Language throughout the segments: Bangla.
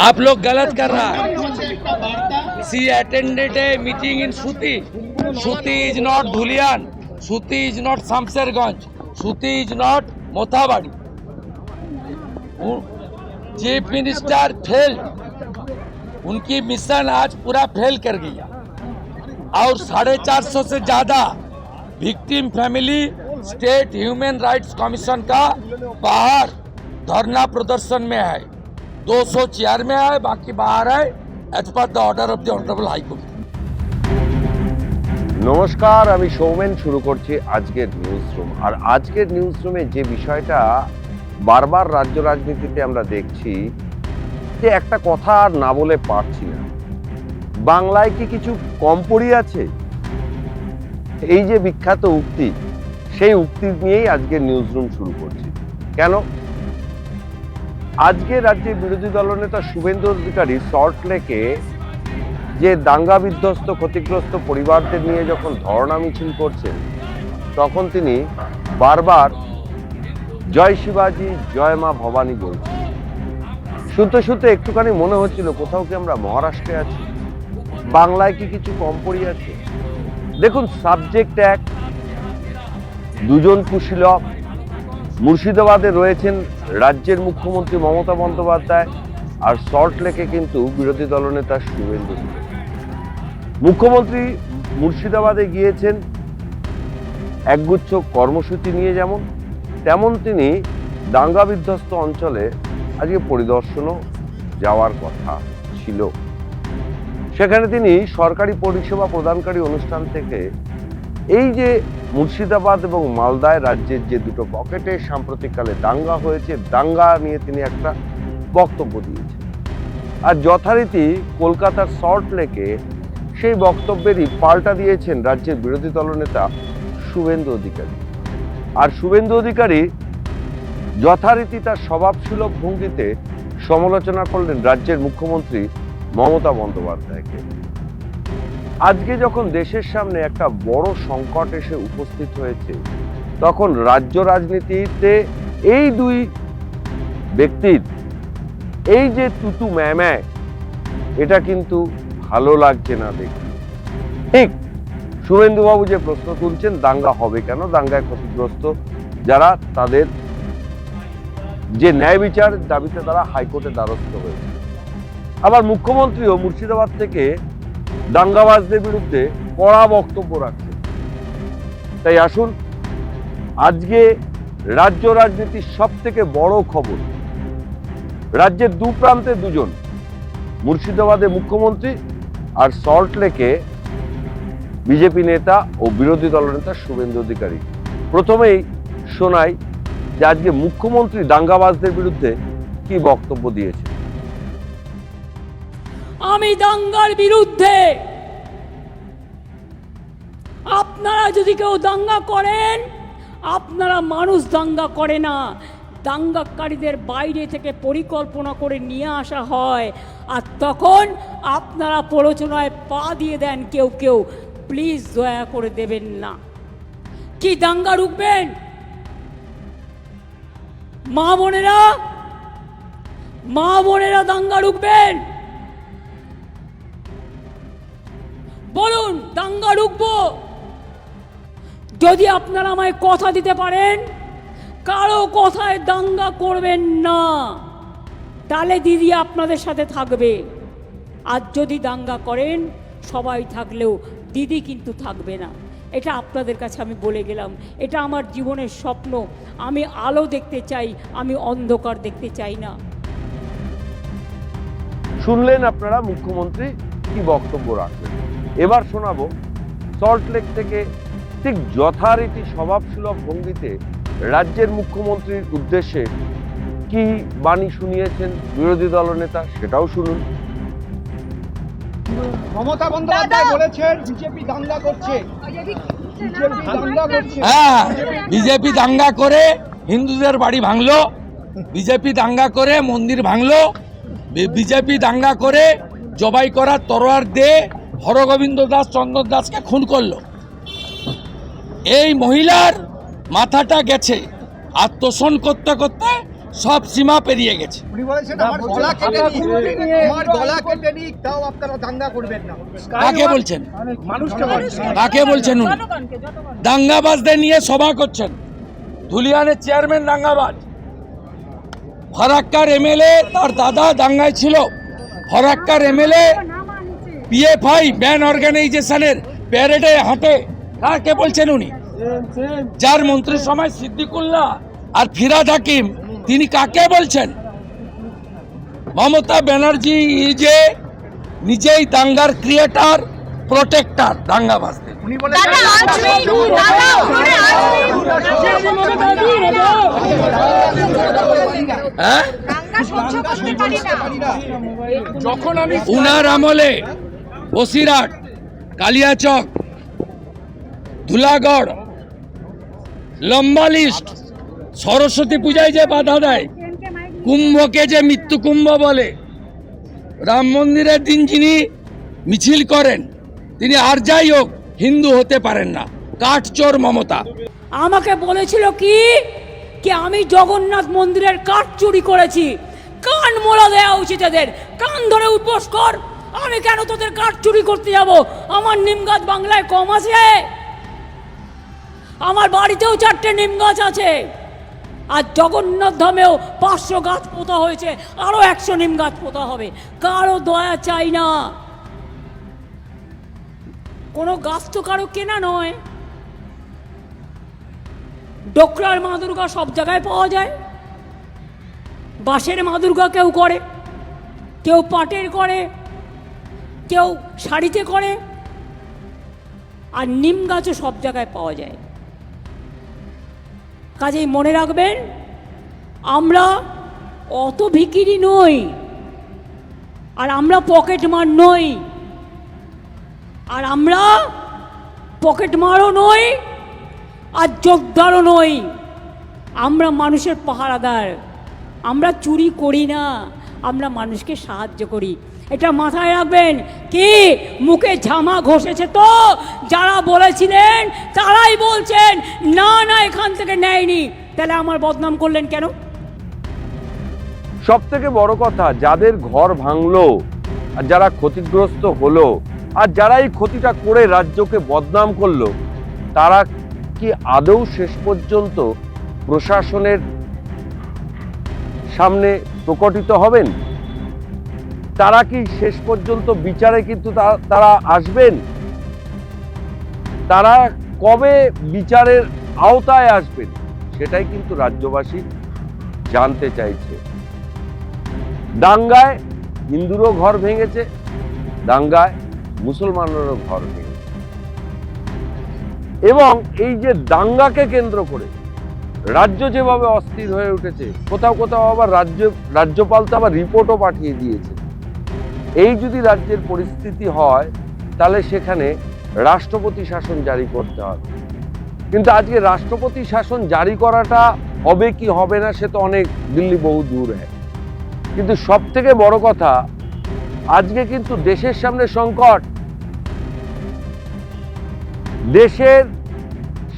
आप लोग गलत कर रहा। है सी अटेंडेड ए मीटिंग इन सूती सूती इज़ नॉट धुलियान सूती is not Shamsherganj Suti is not Mothabari chief minister fail उनकी मिशन आज पूरा फेल कर गया और साढ़े चार सौ से ज़्यादा victim family state human rights commission का बाहर धरना प्रदर्शन में है। 200 चेयर में है बाकी बाहर है as per the order of the honourable high court নমস্কার আমি সৌমেন শুরু করছি আজকের নিউজ রুম আর আজকের নিউজ রুমে যে বিষয়টা বারবার রাজ্য রাজনীতিতে আমরা দেখছি যে একটা কথা আর না বলে পারছি না বাংলায় কি কিছু কম পড়ি আছে এই যে বিখ্যাত উক্তি সেই উক্তি নিয়েই আজকের নিউজ রুম শুরু করছি কেন আজকে রাজ্যের বিরোধী দলনেতা শুভেন্দু অধিকারী সল্ট লেকে যে দাঙ্গা বিধ্বস্ত ক্ষতিগ্রস্ত পরিবারদের নিয়ে যখন ধর্ণা মিছিল করছেন, তখন তিনি বারবার জয় শিবাজি, জয় মা ভবানী বলছেন। শুনতে শুনতে একটুখানি মনে হচ্ছিল কোথাও কি আমরা মহারাষ্ট্রে আছি? বাংলায় কি কিছু কম পড়ি আছে? দেখুন সাবজেক্ট এক, দুজন কুশীলক মুর্শিদাবাদে রয়েছেন রাজ্যের মুখ্যমন্ত্রী মমতা বন্দ্যোপাধ্যায় আর সল্ট লেকে কিন্তু বিরোধী দলনেতা শুভেন্দু। মুখ্যমন্ত্রী মুর্শিদাবাদে গিয়েছেন একগুচ্ছ কর্মসূচি নিয়ে যেমন, তেমন তিনি দাঙ্গা বিধ্বস্ত অঞ্চলে আজকে পরিদর্শনও যাওয়ার কথা ছিল সেখানে তিনি সরকারি পরিষেবা প্রদানকারী অনুষ্ঠান থেকে এই যে মুর্শিদাবাদ এবং মালদায় রাজ্যের যে দুটো পকেটে সাম্প্রতিককালে দাঙ্গা হয়েছে, দাঙ্গা নিয়ে তিনি একটা বক্তব্য দিয়েছেন। আর যথারীতি কলকাতার সল্ট লেকে সেই বক্তব্যেরই পাল্টা দিয়েছেন রাজ্যের বিরোধী দলনেতা শুভেন্দু অধিকারী। আর শুভেন্দু অধিকারী যথারীতি তার স্বভাবসুলভ ভঙ্গিতে সমালোচনা করলেন রাজ্যের মুখ্যমন্ত্রী মমতা বন্দ্যোপাধ্যায়কে। আজকে যখন দেশের সামনে একটা বড় সংকট এসে উপস্থিত হয়েছে, তখন রাজ্য রাজনীতিতে এই দুই ব্যক্তির, এই যে তুতু ম্যাম্যায় এটা কিন্তু ভালো লাগছে না দেখতে। ঠিক, শুভেন্দুবাবু যে প্রশ্ন তুলছেন, দাঙ্গা হবে কেন? দাঙ্গায় ক্ষতিগ্রস্ত যারা, তাদের যে ন্যায় বিচার দাবিতে তারা হাইকোর্টে দ্বারস্থ হয়েছে। আবার মুখ্যমন্ত্রীও মুর্শিদাবাদ থেকে দাঙ্গাবাজদের বিরুদ্ধে কড়া বক্তব্য রাখছেন তাই আসুন, আজকে রাজ্য রাজনীতির সব থেকে বড় খবর। রাজ্যের দু প্রান্তে দুজন, মুর্শিদাবাদে মুখ্যমন্ত্রী আর সল্টলেকে বিজেপি নেতা ও বিরোধী দলনেতা শুভেন্দু অধিকারী। প্রথমেই শোনাই যে আজকে মুখ্যমন্ত্রী দাঙ্গাবাজদের বিরুদ্ধে কি বক্তব্য দিয়েছে আমি দাঙ্গার বিরুদ্ধে। আপনারা যদি কেউ দাঙ্গা করেন, আপনারা মানুষ দাঙ্গা করে না। দাঙ্গাকারীদের বাইরে থেকে পরিকল্পনা করে নিয়ে আসা হয়। আর তখন আপনারা প্ররোচনায় পা দিয়ে দেন কেউ কেউ। প্লিজ দয়া করে দেবেন না। কি দাঙ্গা রুখবেন? মা বোনেরা মা বোনেরা দাঙ্গা রুখবেন? বলুন, দাঙ্গা রুখবো। যদি আপনারা আমায় কথা দিতে পারেন, কারও কথায় দাঙ্গা করবেন না। তাহলে দিদি আপনাদের সাথে থাকবে। আর যদি দাঙ্গা করেন, সবাই থাকলেও দিদি কিন্তু থাকবে না। এটা আপনাদের কাছে আমি বলে গেলাম। এটা আমার জীবনের স্বপ্ন। আমি আলো দেখতে চাই, আমি অন্ধকার দেখতে চাই না। শুনলেন আপনারা মুখ্যমন্ত্রী, কি বক্তব্য রাখলেন? এবার শোনাবো সল্ট লেক থেকে ঠিক যথারীতি স্বভাবসুলভ ভঙ্গিতে রাজ্যের মুখ্যমন্ত্রীর উদ্দেশ্যে কি বাণী শুনিয়েছেন বিরোধী দলনেতা সেটাও শুনুন। মমতা বন্দ্যোপাধ্যায় বলেছেন বিজেপি দাঙ্গা করছে। বিজেপি দাঙ্গা করছে। হ্যাঁ বিজেপি দাঙ্গা করে হিন্দুদের বাড়ি ভাঙলো বিজেপি দাঙ্গা করে মন্দির ভাঙলো বিজেপি দাঙ্গা করে জবাই করার তরোয়ার দিয়ে হরগোবিন্দ দাস চন্দন দাসকে খুন করল। এই মহিলার মাথাটা গেছে। আত্মসন করতে করতে সব সীমা পেরিয়ে গেছে। উনি বলেছেন আমার গলা কেটে নিক আমার গলা কেটে নিক তাও আপনারা দাঙ্গা করবেন না। কাকে বলছেন? কাকে বলছেন উনি? দাঙ্গাবাজদের নিয়ে সভা করছেন। ধুলিয়ানের চেয়ারম্যান দাঙ্গাবাজ। ফরাক্কার এমএলএ তার দাদা দাঙ্গায় ছিল। ফরাক্কার এমএলএ পিএফআই ম্যান অর্গানাইজেশনের প্যারেডে হাঁটে। কাকে বলছেন উনি? যার মন্ত্রীর সময় সিদ্দিকুল্লাহ আর ফিরাদ হাকিম তিনি কাকে বলছেন? মমতা ব্যানার্জি যে নিজেই দাঙ্গার ক্রিয়েটার প্রোটেক্টর দাঙ্গাবাজদের উনি হ্যাঁ? যখন আমি উনার আমলে বসিরহাট কালিয়াচক ধুলাগড়, লম্বা লিস্ট, সরস্বতী পূজায় যে বাধা দেয়, কুম্ভকে যে মৃত্যু কুম্ভ বলে, রাম মন্দিরের দিন যিনি মিছিল করেন, তিনি আর যাই হোক হিন্দু হতে পারেন না। কাঠচোর মমতা। আমাকে বলেছিল কি? কি আমি জগন্নাথ মন্দিরের কাঠ চুরি করেছি। কান মোড়া দেওয়া উচিত এদের। কান ধরে উদ্বোস কর। আমি কেন তোদের কাঠ চুরি করতে যাব? আমার নিম গাছ বাংলায় কম আছে। আমার বাড়িতেও চারটে নিম গাছ আছে। আর জগন্নাথ ধামেও পাঁচশো গাছ পোতা হয়েছে আরও একশো নিম গাছ পোতা হবে। কারও দয়া চাই না। কোনো গাছ তো কারও কেনা নয়। ডোকরার মা দুর্গা সব জায়গায় পাওয়া যায়। বাঁশের মা দুর্গা কেউ করে, কেউ পাটের করে কেউ শাড়িতে করে আর নিম গাছও সব জায়গায় পাওয়া যায়। কাজেই মনে রাখবেন, আমরা অত ভিকিরি নই, আর আমরা পকেট মার নই, আর আমরা পকেট মারও নই, আর যোগদারও নই। আমরা মানুষের পাহারাদার, আমরা চুরি করি না, আমরা মানুষকে সাহায্য করি। এটা মাথায় রাখবেন। কি? মুখে ঝামা ঘষেছে তো? যারা বলেছিলেন, তারাই বলছেন, না না, এখান থেকে নেয়নি। তাহলে আমার বদনাম করলেন কেন? সব থেকে বড় কথা, যাদের ঘর ভাঙলো, আর যারা ক্ষতিগ্রস্ত হলো, আর যারা এই ক্ষতিটা করে রাজ্যকে বদনাম করল, তারা কি আদৌ শেষ পর্যন্ত প্রশাসনের সামনে প্রকটিত হবেন? তারা কি শেষ পর্যন্ত বিচারে কিন্তু তারা আসবেন? তারা কবে বিচারের আওতায় আসবেন? সেটাই কিন্তু রাজ্যবাসী জানতে চাইছে। দাঙ্গায় হিন্দুরও ঘর ভেঙেছে, দাঙ্গায় মুসলমানেরও ঘর ভেঙেছে। এবং এই যে দাঙ্গাকে কেন্দ্র করে রাজ্য যেভাবে অস্থির হয়ে উঠেছে, কোথাও কোথাও আবার রাজ্য, রাজ্যপাল তো আবার রিপোর্টও পাঠিয়ে দিয়েছে। এই যদি রাজ্যের পরিস্থিতি হয়, তাহলে সেখানে রাষ্ট্রপতি শাসন জারি করতে হবে। কিন্তু আজকে রাষ্ট্রপতি শাসন জারি করাটা হবে কি হবে না, সে তো অনেক দিল্লি বহু দূর হ্যাঁ। কিন্তু সব থেকে বড় কথা, আজকে কিন্তু দেশের সামনে সংকট। দেশের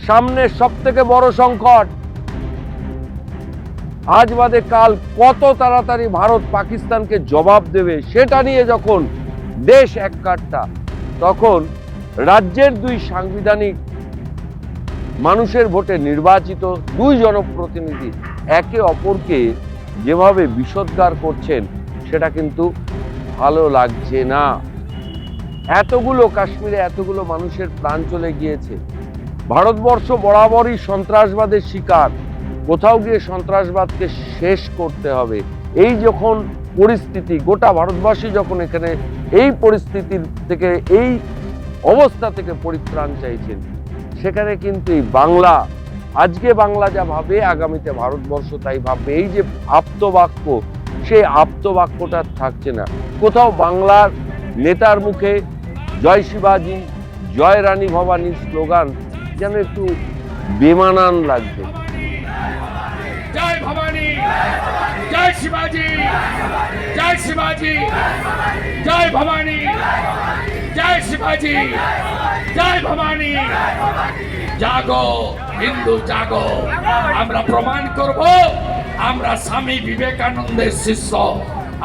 সামনে সব থেকে বড় সংকট। আজ বাদে কাল কত তাড়াতাড়ি ভারত পাকিস্তানকে জবাব দেবে সেটা নিয়ে যখন দেশ এক কাটটা তখন রাজ্যের দুই সাংবিধানিক মানুষের ভোটে নির্বাচিত দুই জনপ্রতিনিধি একে অপরকে যেভাবে বিষোদ্গার করছেন, সেটা কিন্তু ভালো লাগছে না। এতগুলো কাশ্মীরে এতগুলো মানুষের প্রাণ চলে গিয়েছে। ভারতবর্ষ বরাবরই সন্ত্রাসবাদের শিকার। কোথাও গিয়ে সন্ত্রাসবাদকে শেষ করতে হবে। এই যখন পরিস্থিতি, গোটা ভারতবাসী যখন এখানে এই পরিস্থিতির থেকে, এই অবস্থা থেকে পরিত্রাণ চাইছেন, সেখানে কিন্তু এই বাংলা, আজকে বাংলা যা ভাবে, আগামীতে ভারতবর্ষ তাই ভাববে। এই যে আপ্তবাক্য, সেই আপ্তবাক্যটা থাকছে না। কোথাও বাংলার নেতার মুখে জয় শিবাজি, জয় রানী ভবানীর স্লোগান যেন একটু বেমানান লাগছে জয় ভবানী, জয় শিবাজি জয় শিবাজি, জয় ভবানী, জয় শিবাজি, জয় ভবানী। জাগো, হিন্দু, জাগো, আমরা প্রমাণ করব, আমরা স্বামী বিবেকানন্দের শিষ্য।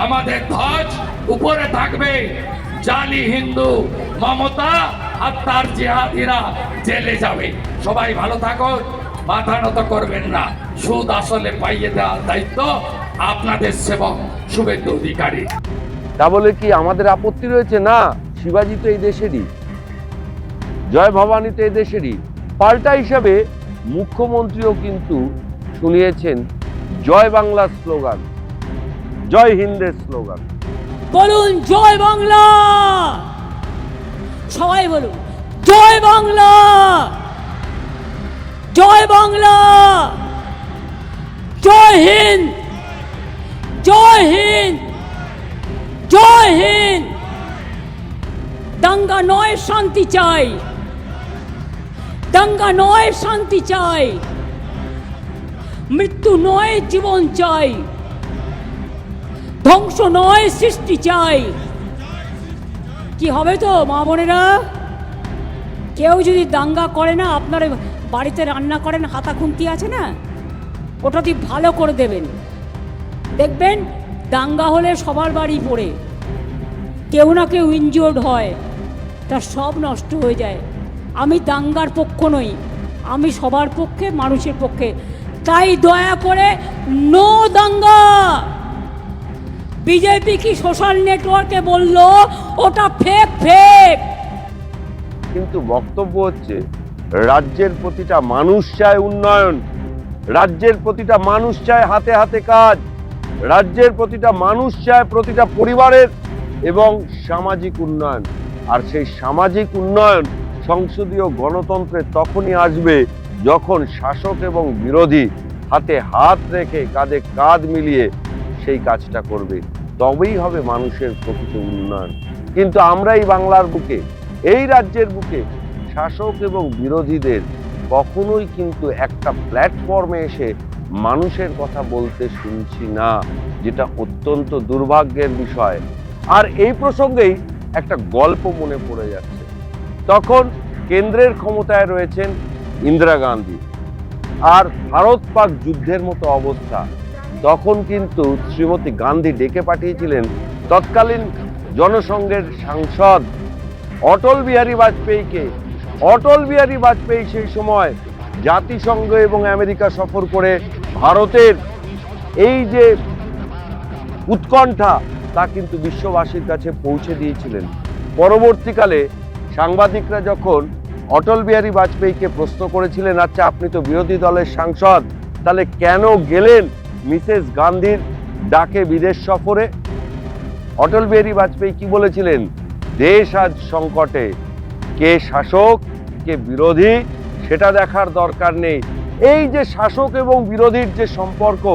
আমাদের ধ্বজ উপরে থাকবে, জালি হিন্দু, মমতা আর তার জেহাদিরা জেলে যাবে। সবাই ভালো থাকুন মাথা নত করবেন না। সুদ আসলে পাইয়ে দেওয়ার দায়িত্ব আপনাদের সেবক শুভেন্দু অধিকারী। তা বলে কি আমাদের আপত্তি রয়েছে? না শিবাজি তো এই দেশেরই। জয় ভবানী তো এই দেশেরই। পাল্টা হিসাবে মুখ্যমন্ত্রীও কিন্তু শুনিয়েছেন জয় বাংলার স্লোগান জয় হিন্দের স্লোগান। বলুন জয় বাংলা! সবাই বলুন জয় বাংলা! জয় বাংলা! জয় হিন্দ! জয় হিন্দ! জয় হিন্দ! দাঙ্গা নয়, শান্তি চাই। দাঙ্গা নয়, শান্তি চাই। মৃত্যু নয়, জীবন চাই। ধ্বংস নয়, সৃষ্টি চাই। কি হবে তো, মা বোনেরা? কেউ যদি দাঙ্গা করে না, আপনার বাড়িতে রান্না করেন, হাতা খুন্তি আছে না? ওটা দিয়ে ভালো করে দেবেন। দেখবেন দাঙ্গা হলে সবার বাড়ি পড়ে। কেউ না কেউ ইনজিওর্ড হয়। তার সব নষ্ট হয়ে যায়। আমি দাঙ্গার পক্ষ নই। আমি সবার পক্ষে, মানুষের পক্ষে। তাই দয়া করে নো দাঙ্গা! বিজেপি কি সোশ্যাল নেটওয়ার্কে বলল, ওটা ফেক ফেক কিন্তু বক্তব্য হচ্ছে রাজ্যের প্রতিটা মানুষ চায় উন্নয়ন। রাজ্যের প্রতিটা মানুষ চায় হাতে হাতে কাজ। রাজ্যের প্রতিটা মানুষ চায় প্রতিটা পরিবারের এবং সামাজিক উন্নয়ন। আর সেই সামাজিক উন্নয়ন সংসদীয় গণতন্ত্রে তখনই আসবে যখন শাসক এবং বিরোধী হাতে হাত রেখে কাঁধে কাঁধ মিলিয়ে সেই কাজটা করবে। তবেই হবে মানুষের প্রকৃত উন্নয়ন। কিন্তু আমরা এই বাংলার বুকে, এই রাজ্যের বুকে শাসক এবং বিরোধীদের কখনোই কিন্তু একটা প্ল্যাটফর্মে এসে মানুষের কথা বলতে শুনছি না, যেটা অত্যন্ত দুর্ভাগ্যের বিষয়। আর এই প্রসঙ্গেই একটা গল্প মনে পড়ে যাচ্ছে। তখন কেন্দ্রের ক্ষমতায় রয়েছেন ইন্দিরা গান্ধী। আর ভারত পাক যুদ্ধের মতো অবস্থা। তখন কিন্তু শ্রীমতী গান্ধী ডেকে পাঠিয়েছিলেন তৎকালীন জনসংঘের সাংসদ অটল বিহারী বাজপেয়ীকে। অটল বিহারী বাজপেয়ী সেই সময় জাতিসংঘ এবং আমেরিকা সফর করে ভারতের এই যে উৎকণ্ঠা, তা কিন্তু বিশ্ববাসীর কাছে পৌঁছে দিয়েছিলেন। পরবর্তীকালে সাংবাদিকরা যখন অটল বিহারী বাজপেয়ীকে প্রশ্ন করেছিলেন আচ্ছা আপনি তো বিরোধী দলের সাংসদ, তাহলে কেন গেলেন মিসেস গান্ধীর ডাকে বিদেশ সফরে? অটল বিহারী বাজপেয়ী কি বলেছিলেন? দেশ আজ সংকটে কে শাসক, কে বিরোধী, সেটা দেখার দরকার নেই। এই যে শাসক এবং বিরোধীর যে সম্পর্ক,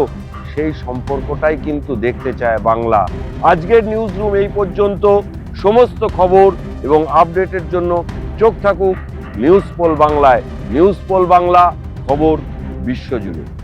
সেই সম্পর্কটাই কিন্তু দেখতে চায় বাংলা। আজকের নিউজ রুম এই পর্যন্ত। সমস্ত খবর এবং আপডেটের জন্য চোখ থাকুক নিউজ পোল বাংলায়। নিউজ পোল বাংলা, খবর বিশ্বজুড়ে।